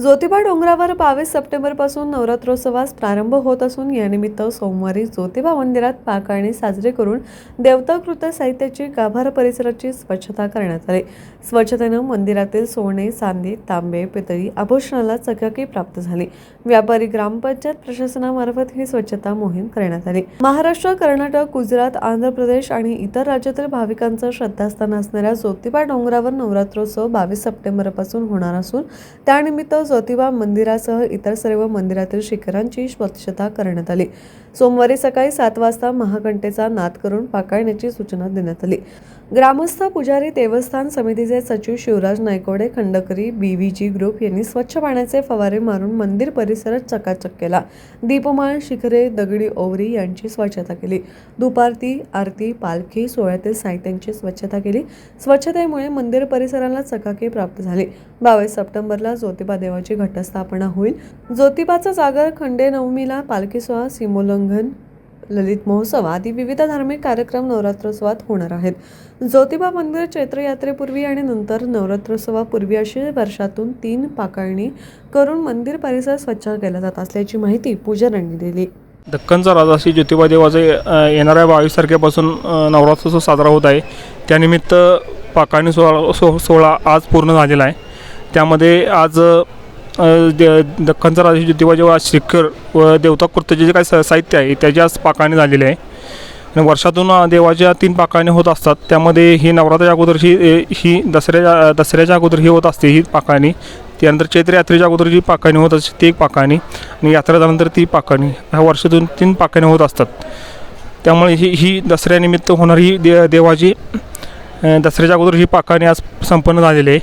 ज्योतिबा डोंगरावर बावीस सप्टेंबरपासून नवरात्रोत्सवास प्रारंभ होत असून यानिमित्त सोमवारी ज्योतिबा मंदिरात पाकाळणी साजरी करून देवताकृत साहित्याची गाभार परिसराची स्वच्छता करण्यात आली. स्वच्छतेनं मंदिरातील सोने चांदी तांबे पितळी आभूषणाला चकाकी प्राप्त झाली. व्यापारी ग्रामपंचायत प्रशासनामार्फत ही स्वच्छता मोहीम करण्यात आली. महाराष्ट्र कर्नाटक गुजरात आंध्र प्रदेश आणि इतर राज्यातील भाविकांचं श्रद्धास्थान असणाऱ्या ज्योतिबा डोंगरावर नवरात्रोत्सव बावीस सप्टेंबरपासून होणार असून त्यानिमित्त ज्योतिबा मंदिरासह इतर सर्व मंदिरातील शिखरांची स्वच्छता करण्यात आली. सोमवारी सकाळी सात वाजता महाकंटेचा नाद करून पाकाळण्याची सूचना देण्यात आली. ग्रामस्थ पुजारी देवस्थान समितीचे सचिव शिवराज नायकोडे खंडकरी बीव्हीजी ग्रुप यांनी स्वच्छ पाण्याचे फवारे मारून मंदिर परिसर चकाचक केला. दीपमाळ शिखरे दगडी ओवरी यांची स्वच्छता केली. दुपारती आरती पालखी सोहळ्यातील साहित्यांची स्वच्छता केली. स्वच्छतेमुळे मंदिर परिसराला चकाकी प्राप्त झाली. बावीस सप्टेंबरला ज्योतिबा देवाची घटस्थापना होईल. ज्योतिबाचा जागर खंडे नवमीला पालखी सोहळा सीमोल्लंघन ललित महोत्सव आदी विविध धार्मिक कार्यक्रम नवरात्रोत्सवात होणार आहेत. ज्योतिबा मंदिर चैत्रयात्रेपूर्वी आणि नंतर नवरात्रोत्सवापूर्वी अशी वर्षातून तीन पाकाळणी करून मंदिर परिसर स्वच्छ केला जात असल्याची माहिती पुजाऱ्यांनी दिली. दक्कनचा राजा श्री ज्योतिबा देवाचे येणाऱ्या बावीस तारखेपासून नवरात्रोत्सव साजरा होत आहे. त्यानिमित्त पाकाळणी सोहळा सो सोहळा आज पूर्ण झालेला आहे. त्यामध्ये आज दख्खनचा राजा ज्योतिबा जेव्हा शिखर व देवता देवताकृतीचे जे काही स साहित्य आहे त्याची आज झालेले आहे. आणि वर्षातून देवाच्या तीन पाकाने होत असतात. त्यामध्ये ही नवरात्राच्या अगोदरची ही दसऱ्याच्या दसऱ्याच्या अगोदर ही होत असते ही पाकाणी त्यानंतर चैत्र यात्रेच्या अगोदर जी पाकाणी होत असते ती एक पाकाने. आणि यात्रा झाल्यानंतर ती पाकाणी ह्या वर्षातून तीन पाकाणी होत असतात. त्यामुळे ही ही दसऱ्यानिमित्त होणारी दे देवाची दसऱ्याच्या अगोदर ही पाकाणी आज संपन्न झालेली आहे.